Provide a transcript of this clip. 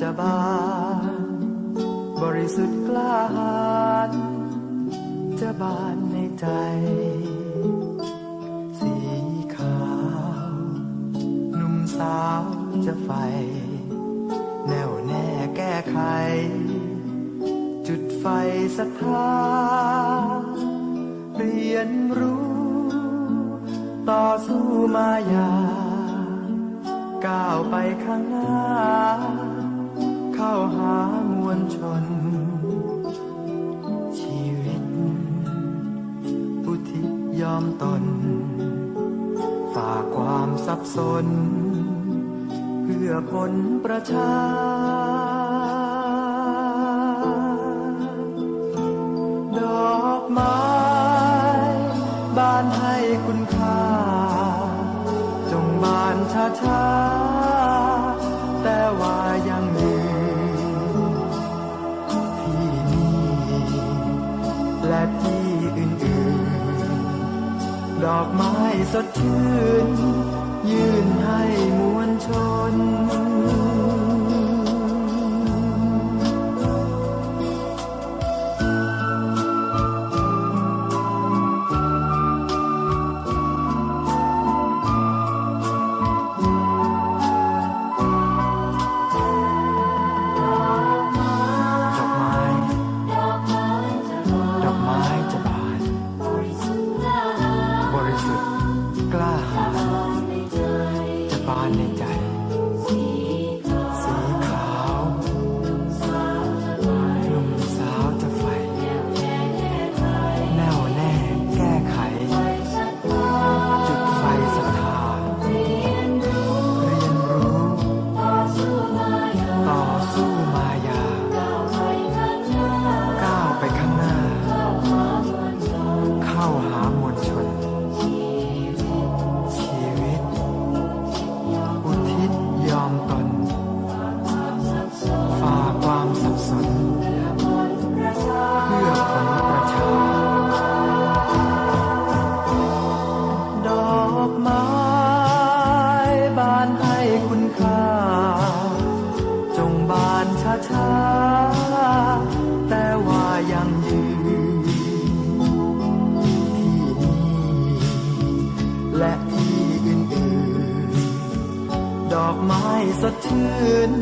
จะบานบริสุทธิ์กล้าหาญจะบานในใจ สีขาว หนุ่มสาวจะไฟ แน่วแน่แก้ไข จุดไฟศรัทธา เรียนรู้ ต่อสู้มายา ก้าวไปข้างหน้า เข้าหามวลชน ชีวิตอุทิศยอมตน ฝากความสับสน เพื่อผลประชา ดอกไม้บานให้คุณค่า จงบานช้าช้าๆ และที่อื่นๆ ดอกไม้สดชื่น ยื่นให้มวลชน บานในใจ อกไม้สดชื่น